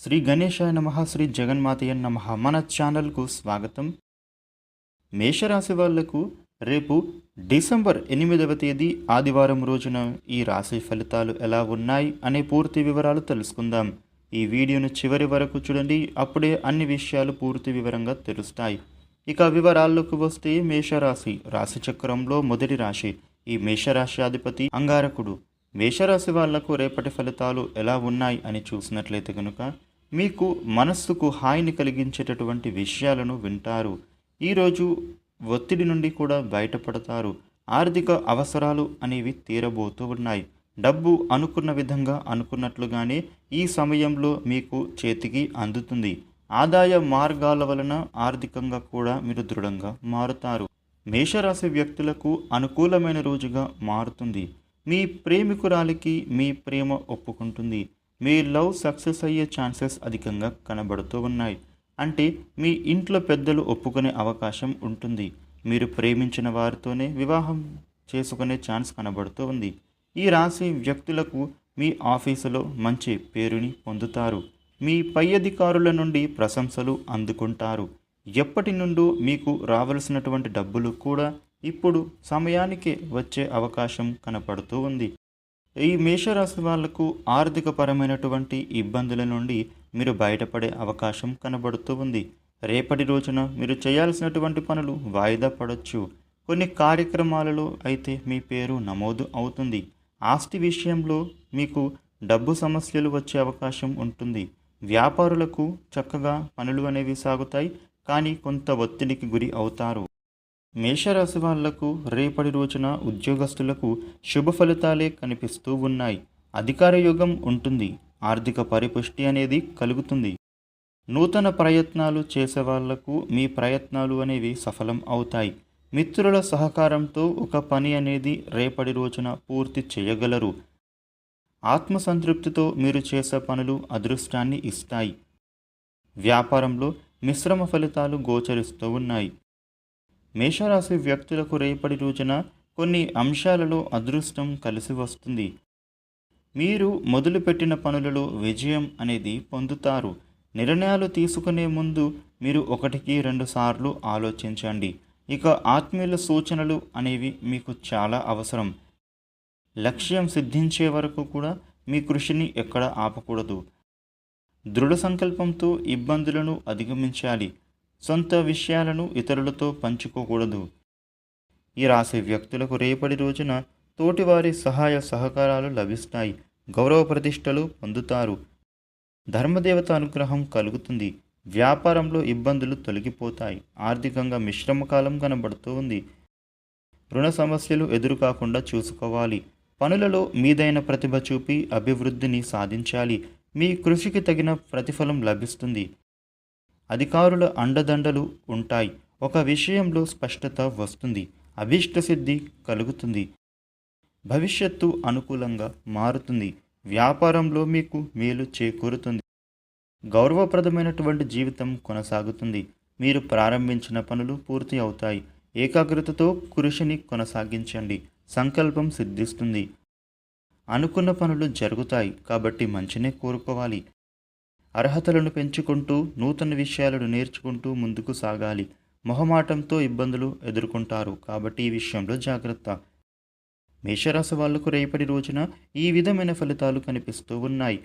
శ్రీ గణేశాయ నమ శ్రీ జగన్మాతయ్య నమ. మన ఛానల్కు స్వాగతం. మేషరాశి వాళ్ళకు రేపు డిసెంబర్ ఎనిమిదవ తేదీ ఆదివారం రోజున ఈ రాశి ఫలితాలు ఎలా ఉన్నాయి అనే పూర్తి వివరాలు తెలుసుకుందాం. ఈ వీడియోను చివరి వరకు చూడండి. అప్పుడే అన్ని విషయాలు పూర్తి వివరంగా తెలుస్తాయి. ఇక వివరాల్లోకి వస్తే మేషరాశి రాశి చక్రంలో మొదటి రాశి ఈ మేషరాశి అధిపతి అంగారకుడు. మేషరాశి వాళ్ళకు రేపటి ఫలితాలు ఎలా ఉన్నాయి అని చూసినట్లయితే కనుక మీకు మనస్సుకు హాయిని కలిగించేటటువంటి విషయాలను వింటారు. ఈరోజు ఒత్తిడి నుండి కూడా బయటపడతారు. ఆర్థిక అవసరాలు అనేవి తీరబోతూ ఉన్నాయి. డబ్బు అనుకున్న విధంగా అనుకున్నట్లుగానే ఈ సమయంలో మీకు చేతికి అందుతుంది. ఆదాయ మార్గాల వలన ఆర్థికంగా కూడా మీరు దృఢంగా మారుతారు. మేషరాశి వ్యక్తులకు అనుకూలమైన రోజుగా మారుతుంది. మీ ప్రేమికురాలికి మీ ప్రేమ ఒప్పుకుంటుంది. మీ లవ్ సక్సెస్ అయ్యే ఛాన్సెస్ అధికంగా కనబడుతూ ఉన్నాయి. అంటే మీ ఇంట్లో పెద్దలు ఒప్పుకునే అవకాశం ఉంటుంది. మీరు ప్రేమించిన వారితోనే వివాహం చేసుకునే ఛాన్స్ కనబడుతూ ఉంది. ఈ రాశి వ్యక్తులకు మీ ఆఫీసులో మంచి పేరుని పొందుతారు. మీ పై అధికారుల నుండి ప్రశంసలు అందుకుంటారు. ఎప్పటి నుండో మీకు రావలసినటువంటి డబ్బులు కూడా ఇప్పుడు సమయానికి వచ్చే అవకాశం కనపడుతూ ఉంది. ఈ మేషరాశి వాళ్ళకు ఆర్థికపరమైనటువంటి ఇబ్బందుల నుండి మీరు బయటపడే అవకాశం కనబడుతూ ఉంది. రేపటి రోజున మీరు చేయాల్సినటువంటి పనులు వాయిదా పడవచ్చు కొన్ని కార్యక్రమాలలో అయితే మీ పేరు నమోదు అవుతుంది. ఆస్తి విషయంలో మీకు డబ్బు సమస్యలు వచ్చే అవకాశం ఉంటుంది. వ్యాపారులకు చక్కగా పనులు అనేవి సాగుతాయి. కానీ కొంత ఒత్తిడికి గురి అవుతారు. మేషరాశి వాళ్ళకు రేపటి రోజున ఉద్యోగస్తులకు శుభ ఫలితాలే కనిపిస్తూ ఉన్నాయి. అధికార యోగం ఉంటుంది. ఆర్థిక పరిపుష్టి అనేది కలుగుతుంది. నూతన ప్రయత్నాలు చేసే వాళ్ళకు మీ ప్రయత్నాలు అనేవి సఫలం అవుతాయి. మిత్రుల సహకారంతో ఒక పని అనేది రేపటి రోజున పూర్తి చేయగలరు. ఆత్మసంతృప్తితో మీరు చేసే పనులు అదృష్టాన్ని ఇస్తాయి. వ్యాపారంలో మిశ్రమ ఫలితాలు గోచరిస్తూ ఉన్నాయి. మేషరాశి వ్యక్తులకు రేపటి రోజున కొన్ని అంశాలలో అదృష్టం కలిసి వస్తుంది. మీరు మొదలుపెట్టిన పనులలో విజయం అనేది పొందుతారు. నిర్ణయాలు తీసుకునే ముందు మీరు ఒకటికి రెండు సార్లు ఆలోచించండి. ఇక ఆత్మీయుల సూచనలు అనేవి మీకు చాలా అవసరం. లక్ష్యం సిద్ధించే వరకు కూడా మీ కృషిని ఎక్కడ ఆపకూడదు. దృఢ సంకల్పంతో ఇబ్బందులను అధిగమించాలి. సొంత విషయాలను ఇతరులతో పంచుకోకూడదు. ఈ రాశి వ్యక్తులకు రేపటి రోజున తోటివారి సహాయ సహకారాలు లభిస్తాయి. గౌరవ ప్రతిష్టలు పొందుతారు. ధర్మదేవత అనుగ్రహం కలుగుతుంది. వ్యాపారంలో ఇబ్బందులు తొలగిపోతాయి. ఆర్థికంగా మిశ్రమ కాలం కనబడుతూ ఉంది. రుణ సమస్యలు ఎదురుకాకుండా చూసుకోవాలి. పనులలో మీదైన ప్రతిభ చూపి అభివృద్ధిని సాధించాలి. మీ కృషికి తగిన ప్రతిఫలం లభిస్తుంది. అధికారుల అండదండలు ఉంటాయి. ఒక విషయంలో స్పష్టత వస్తుంది. అభీష్ట సిద్ధి కలుగుతుంది. భవిష్యత్తు అనుకూలంగా మారుతుంది. వ్యాపారంలో మీకు మేలు చేకూరుతుంది. గౌరవప్రదమైనటువంటి జీవితం కొనసాగుతుంది. మీరు ప్రారంభించిన పనులు పూర్తి అవుతాయి. ఏకాగ్రతతో కృషిని కొనసాగించండి. సంకల్పం సిద్ధిస్తుంది. అనుకున్న పనులు జరుగుతాయి. కాబట్టి మంచినే కోరుకోవాలి. అర్హతలను పెంచుకుంటూ నూతన విషయాలను నేర్చుకుంటూ ముందుకు సాగాలి. మొహమాటంతో ఇబ్బందులు ఎదుర్కొంటారు. కాబట్టి ఈ విషయంలో జాగ్రత్త. మేషరాశి వాళ్ళకు రేపటి రోజున ఈ విధమైన ఫలితాలు కనిపిస్తూ ఉన్నాయి.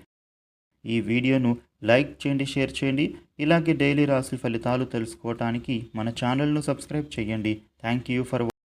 ఈ వీడియోను లైక్ చేయండి షేర్ చేయండి. ఇలాగే డైలీ రాశి ఫలితాలు తెలుసుకోవటానికి మన ఛానల్ను సబ్స్క్రైబ్ చేయండి. Thank you for